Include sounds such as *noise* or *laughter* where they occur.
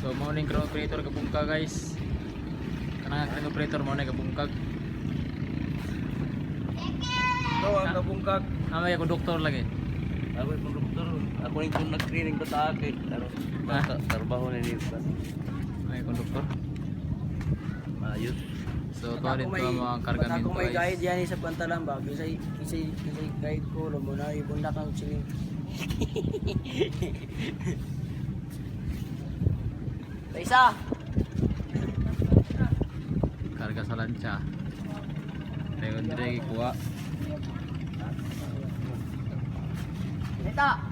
Morning crown operator kabungka guys. Kanang ang operator mo na kabungkag. Ito ang kabungkag. Amay ako doktor lagi. Ako yung doktor. Ako yung kung nag-training ko sa akin. Ano? Ah. Tra- Trabaho na nito. Amay ako doktor. Ayos. So to rin to mga kargamento Kung may guys. guide yan sa pantalan ba, kisay kisay kisay guide ko lo mo na ibundak *laughs* Isa. Karga sa lancha. Rewan dire kuha. Ita.